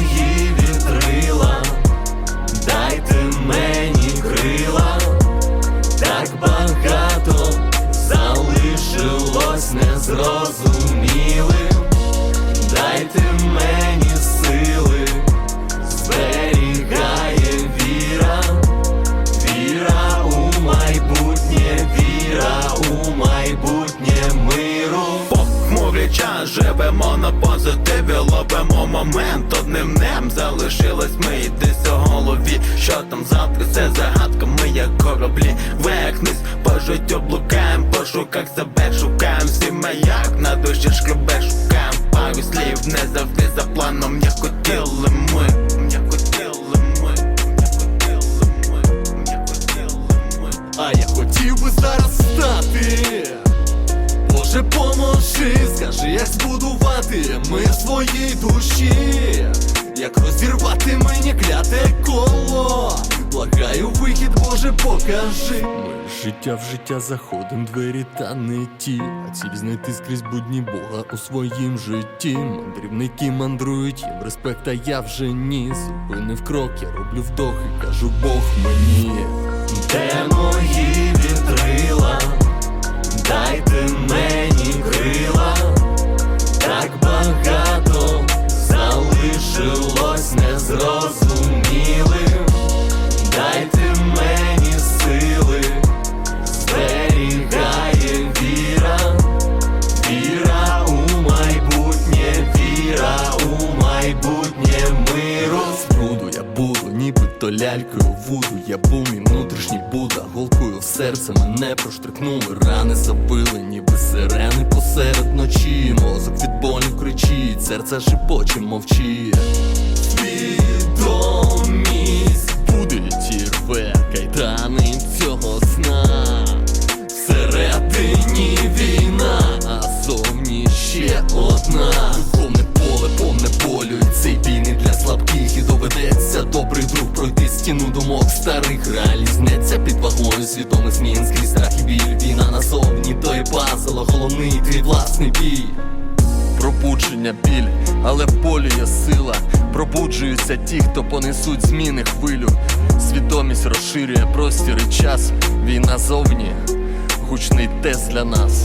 мої вітрила, дайте мені крила, так багато залишилось незрозумілим, дайте мені сили, зберігає віра, віра у майбутнє, віра у майбутнє миру. Покмурі час живемо на позитив момент одним днем залишилось ми десь у голові. Що там завтра, це загадка, ми як кораблі Векнись, по життю блукаєм, по шуках себе шукаєм всі маяк, на душі шкребе шукаєм пару слів, не завжди за планом, як хотіли ми. А я хотів би зараз стати. Боже, поможи, скажи, як збудувати ми своїй душі, як розірвати мені кляте коло. Благаю, вихід, Боже, покажи. Ми життя в життя заходим, двері та не ті. А ціль знайти скрізь будні Бога у своїм житті. Мандрівники мандрують, їм респект, а я вже ні. Зупинив крок, я роблю вдох і кажу Бог мені. Де мої вітрила? Лялькою вуду. Я був мій внутрішній Буда, голкою серце мене проштрикнули. Рани забили, ніби сирени посеред ночі. Мозок від болю кричить, серце шепоче мовчить. Свідомість старих реальність знеться під вагою свідомих змін страх і біль. Війна назовні, то є пазл, головний твій власний бій. Пробудження біль, але в полі є сила. Пробуджуються ті, хто понесуть зміни хвилю. Свідомість розширює простір і час. Війна зовні, гучний тест для нас.